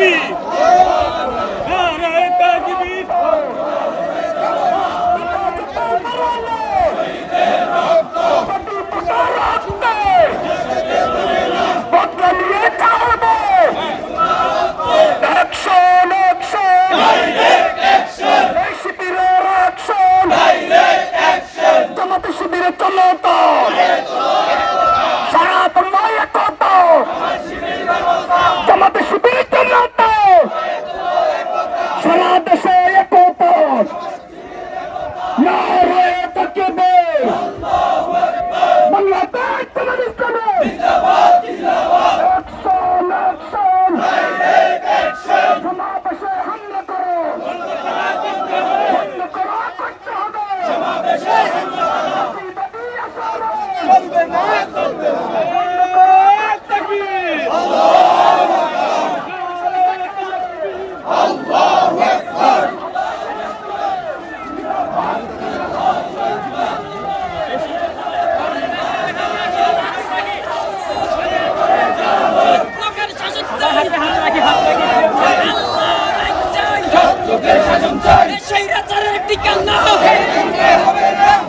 BNP স্বৈরাচারের একটি কান্না।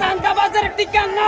চান্দাবাজের একটি কান্না।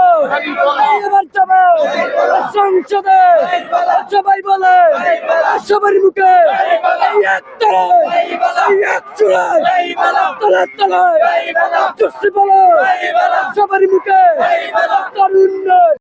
সংসদে সবাই বলে সবার মুখে সবার মুখে তরুণ